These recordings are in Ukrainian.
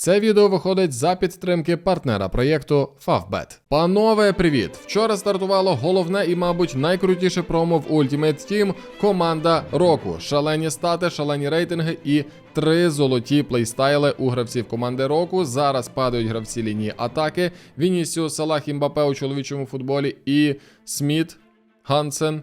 Це відео виходить за підтримки партнера проєкту Favbet. Панове, привіт! Вчора стартувало головне і, мабуть, найкрутіше промо в Ultimate Team команда року. Шалені стати, шалені рейтинги і три золоті плейстайли у гравців команди року. Зараз падають гравці лінії атаки. Вінісіус, Салах і Мбапе у чоловічому футболі і Сміт, Гансен,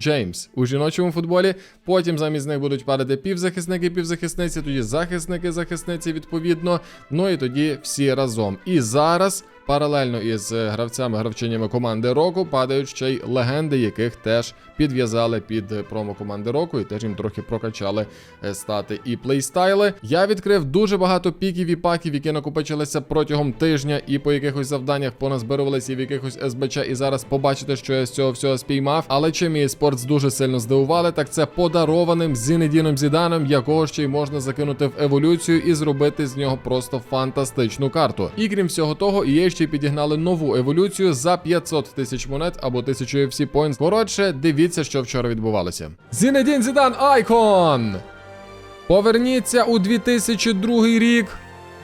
Джеймс у жіночому футболі. Потім замість них будуть падати півзахисники, півзахисниці, тоді захисники, захисниці відповідно. Ну і тоді всі разом. І зараз. Паралельно із е, гравцями гравчинями команди року падають ще й легенди, яких теж підв'язали під е, промо команди року, і теж їм трохи прокачали е, стати і плейстайли. Я відкрив дуже багато піків і паків, які накопичилися протягом тижня, і по якихось завданнях поназбирувалися і в якихось СБЧ. І зараз побачите, що я з цього всього спіймав. Але чим мій спортс дуже сильно здивували, так це подарованим Зінедіном Зіданом, якого ще й можна закинути в еволюцію і зробити з нього просто фантастичну карту. І крім всього того, є ще підігнали нову еволюцію за 500 тисяч монет або 1000 UFC Points. Коротше, дивіться, що вчора відбувалося. Зінедін Зідан Айкон! Поверніться у 2002 рік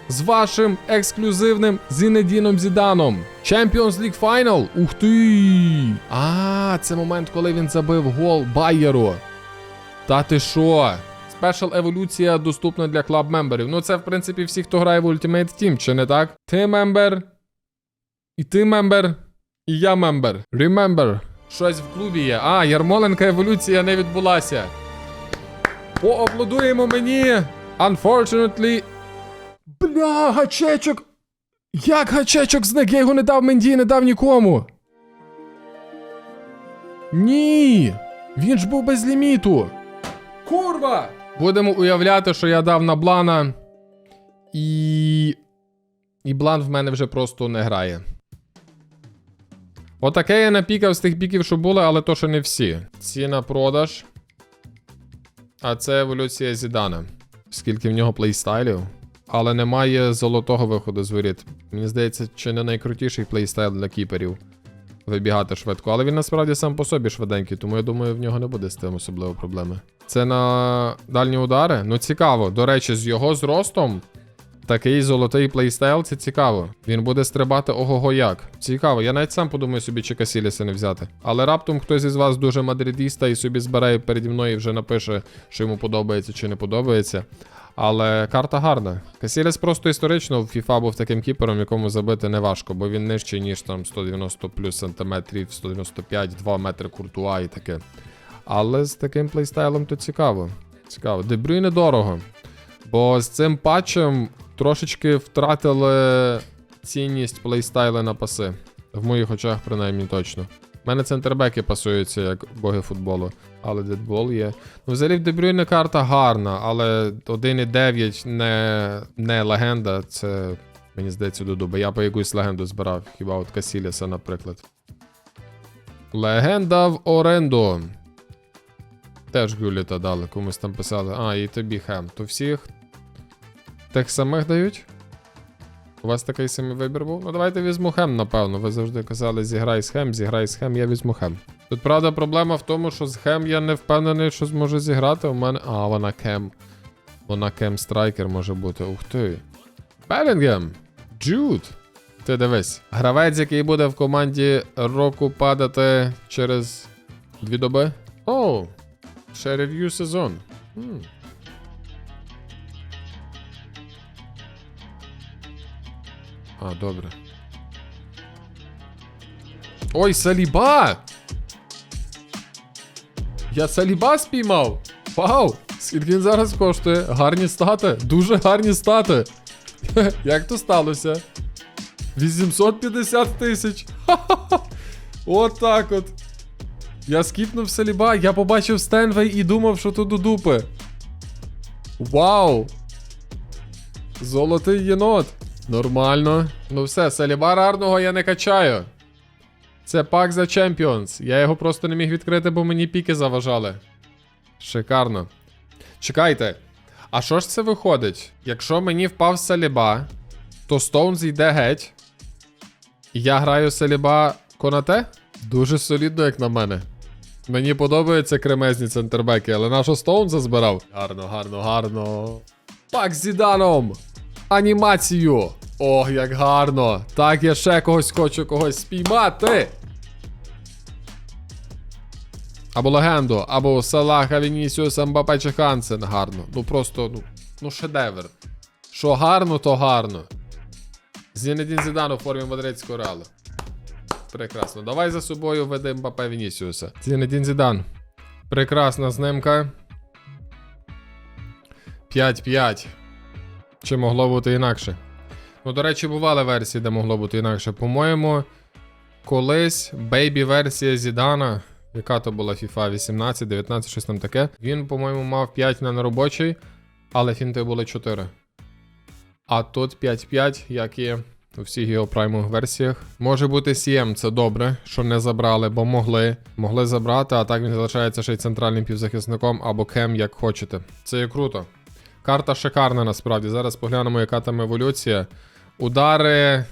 з вашим ексклюзивним Зінедіном Зіданом. Champions League Final. Ух ти! А, це момент, коли він забив гол Байеру. Та ти що? Спешл еволюція доступна для клаб мемберів. Ну, це, в принципі, всі, хто грає в Ultimate Team, чи не так? Ти мембер. І ти мембер. І я мембер. Remember. Щось в клубі є. А, Ярмоленка еволюція не відбулася. Поаплодуємо мені. Unfortunately. Бля, гачечок. Як гачечок зник? Я його не дав Менді, не дав нікому. Ні. Він ж був без ліміту. Курва! Будемо уявляти, що я дав на Блана. І. І Блан в мене вже просто не грає. Отаке я напікав з тих піків, що були, але то, що не всі. Ці на продаж. А це еволюція Зідана. Скільки в нього плейстайлів. Але немає золотого виходу з воріт. Мені здається, чи не найкрутіший плейстайл для кіперів. Вибігати швидко. Але він насправді сам по собі швиденький, тому я думаю, в нього не буде з тим особливо проблеми. Це на дальні удари? Ну цікаво. До речі, з його зростом. Такий золотий плейстайл, це цікаво. Він буде стрибати ого-го як. Цікаво, я навіть сам подумаю собі, чи Касіліса не взяти. Але раптом хтось із вас дуже мадридіста і собі збирає переді мною і вже напише, що йому подобається чи не подобається. Але карта гарна. Касіліс просто історично в FIFA був таким кіпером, якому забити не важко, бо він нижчий, ніж там 190 плюс сантиметрів, 195, 2 метри куртуа і таке. Але з таким плейстайлом то цікаво. Цікаво. Дебрюй недорого. Бо з цим патчем трошечки втратили цінність плейстайли на паси. В моїх очах, принаймні, точно. У мене центрбеки пасуються як боги футболу, але дедбол є. Ну, взагалі в Дебрюйне карта гарна, але 1.9 не, не легенда, це мені здається до дуба. Я би якусь легенду збирав, хіба от Касіліса, наприклад. Легенда в оренду. Теж Гюліта дали, комусь там писали. А, і тобі хем. То всіх тих самих дають? У вас такий самий вибір був? Ну давайте візьму хем, напевно. Ви завжди казали, зіграй з хем, зіграй з хем, я візьму хем. Тут правда проблема в тому, що з хем я не впевнений, що зможу зіграти. У мене. А, вона кем. Вона кем страйкер може бути. Ух ти. Белінгем! Джуд! Ти дивись. Гравець, який буде в команді року падати через дві доби. О! Ще рев'ю сезон. Хм. А, добре. Ой, Саліба! Я Саліба спіймав! Вау! Скільки він зараз коштує? Гарні стати. Дуже гарні стати. Як то сталося? 850 тисяч. От так от. Я скіпнув Саліба, я побачив Стенвей і думав, що то до дупи. Вау! Золотий єнот. Нормально. Ну все, Саліба рарного я не качаю. Це пак за Champions. Я його просто не міг відкрити, бо мені піки заважали. Шикарно. Чекайте. А що ж це виходить? Якщо мені впав Саліба, то Стоунз йде геть. Я граю Саліба Конате? Дуже солідно, як на мене. Мені подобаються кремезні центрбеки, але нашу Стоунза збирав. Гарно, гарно, гарно. Пак з Зіданом! Анімацію. Ох, як гарно. Так, я ще когось хочу когось спіймати. Або легенду, або Салаха, Вінісіуса, Мбапе чи Хансен. Гарно. Ну просто, ну, ну шедевр. Що гарно, то гарно. Зінедін Зідан у формі мадридського реалу. Прекрасно. Давай за собою ведемо Мбапе Вінісіуса. Зінедін Зідан. Прекрасна знимка. 5-5. Чи могло бути інакше? Ну, до речі, бували версії, де могло бути інакше. По-моєму, колись бейбі-версія Зідана, яка то була FIFA 18, 19, щось там таке. Він, по-моєму, мав 5 на неробочий, але фінти були 4. А тут 5-5, як і у всіх його праймових версіях. Може бути CM, це добре, що не забрали, бо могли. Могли забрати, а так він залишається ще й центральним півзахисником або кем, як хочете. Це є круто. Карта шикарна насправді. Зараз поглянемо, яка там еволюція. Удари е,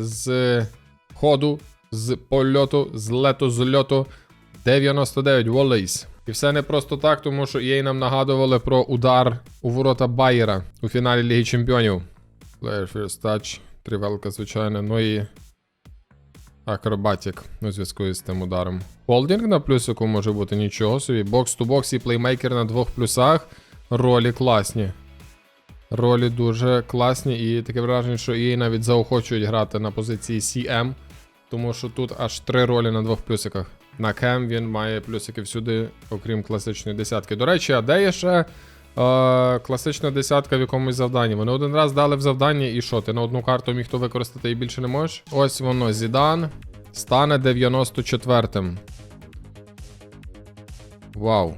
з ходу, з польоту, з лету, з льоту. 99 волейс. І все не просто так, тому що їй нам нагадували про удар у ворота Байера у фіналі Ліги Чемпіонів. Player First Touch, тривелка, звичайно, ну і акробатік у зв'язку з тим ударом. Холдинг на плюсику може бути нічого собі. Бокс ту бокс і плеймейкер на двох плюсах. Ролі класні. Ролі дуже класні, і таке враження, що її навіть заохочують грати на позиції CM, тому що тут аж три ролі на двох плюсиках. На кем він має плюсики всюди, окрім класичної десятки. До речі, а де є ще е, класична десятка в якомусь завданні? Вони один раз дали в завданні, і що? Ти на одну карту міг то використати і більше не можеш? Ось воно, Зідан стане 94-м. Вау.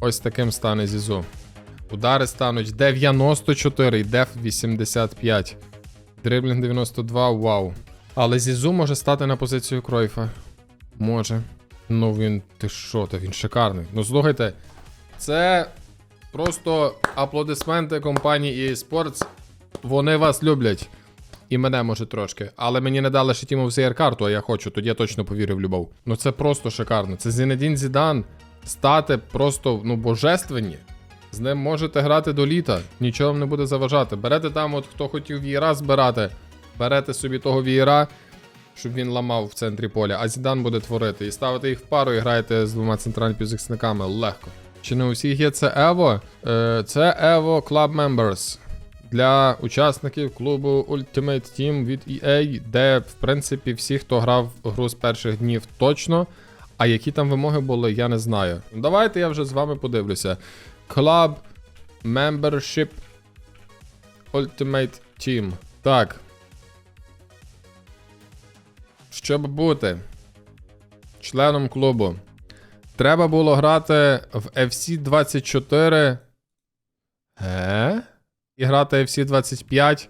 Ось таким стане Зізу. Удари стануть 94 і деф 85. Дриблінг 92, вау. Але Зізу може стати на позицію Кройфа. Може. Ну він. Ти що, та він шикарний. Ну слухайте, це просто аплодисменти компанії EA Sports. Вони вас люблять. І мене може трошки. Але мені не дали ще Team of the карту, а я хочу, тоді я точно повірю в любов. Ну це просто шикарно. Це Зінедін Зідан стати просто ну божественні. З ним можете грати до літа, нічого вам не буде заважати. Берете там, от хто хотів вієра збирати, берете собі того вієра, щоб він ламав в центрі поля, а Зідан буде творити. І ставите їх в пару і граєте з двома центральними півзахисниками легко. Чи не у всіх є це Ево? Це Evo Club Members. Для учасників клубу Ultimate Team від EA, де, в принципі, всі, хто грав гру з перших днів точно. А які там вимоги були, я не знаю. Ну, Давайте я вже з вами подивлюся. Club Membership Ultimate Team. Так. Щоб бути членом клубу, треба було грати в FC 24. Е? І грати FC 25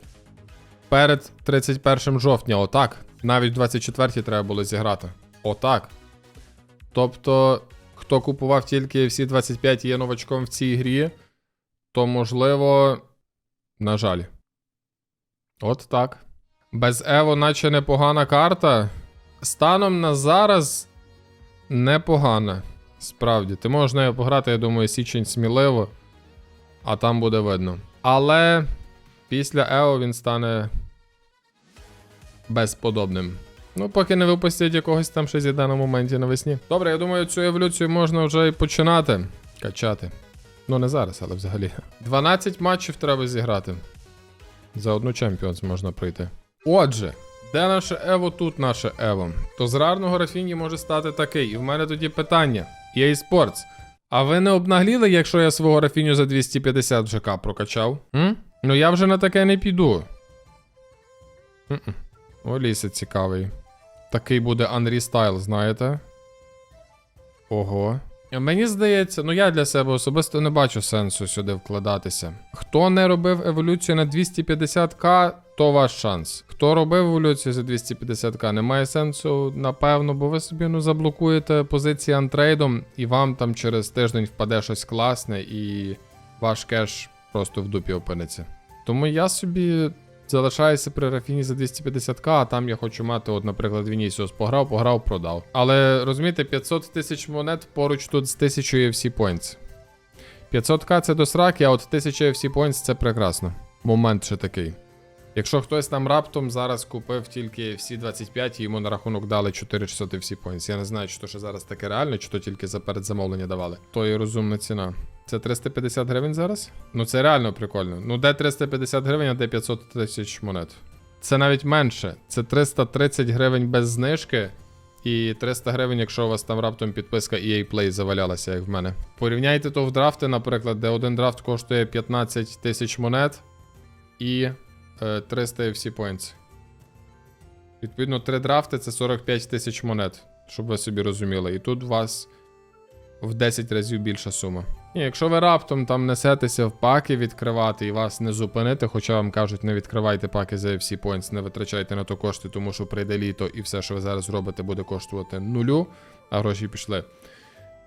перед 31 жовтня. Отак. Навіть в 24 треба було зіграти. Отак. Тобто, хто купував тільки всі 25 є новачком в цій грі, то можливо. На жаль. От так. Без Ево, наче непогана карта. Станом на зараз непогана. Справді, ти можеш нею пограти, я думаю, січень сміливо, а там буде видно. Але після Ео він стане безподобним. Ну, поки не випустять якогось там щось іде на моменті навесні. Добре, я думаю, цю еволюцію можна вже і починати качати. Ну, не зараз, але взагалі. 12 матчів треба зіграти. За одну Champions можна пройти. Отже, де наше Ево? Тут наше Ево. То з рарного Рафіні може стати такий. І в мене тоді питання. EA Sports. А ви не обнагліли, якщо я свого Рафіню за 250 ЖК прокачав? М? Ну я вже на таке не піду. О, лісе цікавий. Такий буде Анрі Стайл, знаєте? Ого. Мені здається, ну я для себе особисто не бачу сенсу сюди вкладатися. Хто не робив еволюцію на 250к, то ваш шанс. Хто робив еволюцію за 250к, немає сенсу, напевно, бо ви собі ну, заблокуєте позиції антрейдом, і вам там через тиждень впаде щось класне, і ваш кеш просто в дупі опиниться. Тому я собі залишаюся при Рафіні за 250к, а там я хочу мати, от, наприклад, Вінісіус пограв, пограв, продав. Але розумієте, 500 тисяч монет поруч тут з 1000 UFC Points. 500к це до сраки, а от 1000 UFC Points це прекрасно. Момент ще такий. Якщо хтось там раптом зараз купив тільки всі 25 і йому на рахунок дали 4600 і всі поінts. Я не знаю, чи то ще зараз таке реально, чи то тільки за передзамовлення давали. То є розумна ціна. Це 350 гривень зараз? Ну це реально прикольно. Ну де 350 гривень, а де 500 тисяч монет. Це навіть менше. Це 330 гривень без знижки. І 300 гривень, якщо у вас там раптом підписка EA Play завалялася, як в мене. Порівняйте то в драфти, наприклад, де один драфт коштує 15 тисяч монет і е, 300 FC Points. Відповідно, 3 драфти це 45 тисяч монет, щоб ви собі розуміли. І тут у вас в 10 разів більша сума. Ні, якщо ви раптом там несетеся в паки відкривати і вас не зупинити, хоча вам кажуть, не відкривайте паки за FC Points, не витрачайте на то кошти, тому що прийде літо і все, що ви зараз робите, буде коштувати нулю, а гроші пішли.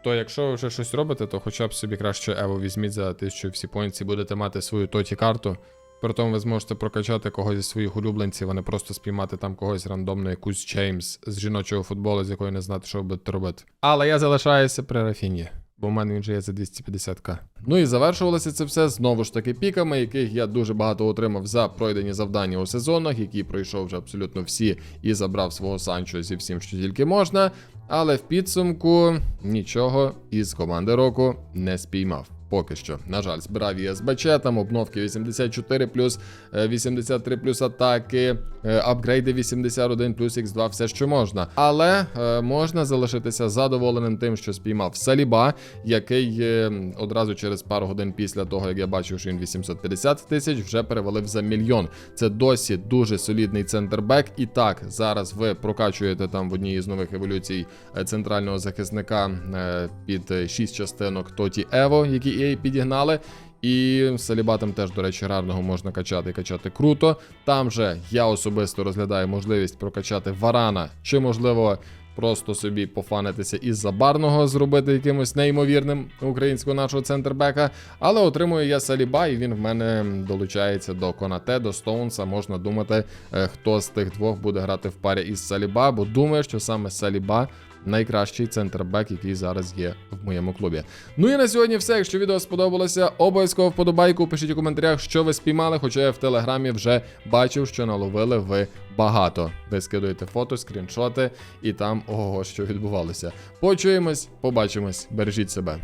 То якщо ви вже щось робите, то хоча б собі краще Evo візьміть за 1000 всі points і будете мати свою тоті карту. При тому ви зможете прокачати когось зі своїх улюбленців, а не просто спіймати там когось рандомно, якусь Чеймс з жіночого футболу, з якої не знати, що ви будете робити. Але я залишаюся при Рафіні, бо в мене він же є за 250к. Ну і завершувалося це все знову ж таки піками, яких я дуже багато отримав за пройдені завдання у сезонах, які пройшов вже абсолютно всі і забрав свого Санчо зі всім, що тільки можна. Але в підсумку нічого із команди року не спіймав. Поки що, на жаль, збирав ЄСБЧ, там обновки 84 плюс 83 плюс атаки, е, апгрейди 81 плюс X2, все що можна. Але е, можна залишитися задоволеним тим, що спіймав Саліба, який е, одразу через пару годин після того, як я бачив, що він 850 тисяч, вже перевалив за мільйон. Це досі дуже солідний центрбек. І так, зараз ви прокачуєте там в одній із нових еволюцій е, центрального захисника е, під 6 частинок Тоті Ево, які EA підігнали. І Салібатом теж, до речі, рарного можна качати і качати круто. Там же я особисто розглядаю можливість прокачати варана, чи можливо. Просто собі пофанитися із забарного, зробити якимось неймовірним українського нашого центрбека. Але отримую я Саліба, і він в мене долучається до Конате, до Стоунса. Можна думати, е, хто з тих двох буде грати в парі із Саліба, бо думаю, що саме Саліба найкращий центрбек, який зараз є в моєму клубі. Ну і на сьогодні все. Якщо відео сподобалося, обов'язково вподобайку. Пишіть у коментарях, що ви спіймали, хоча я в телеграмі вже бачив, що наловили ви багато. Ви скидуєте фото, скріншоти, і там ого, що відбувалося. Почуємось, побачимось, бережіть себе.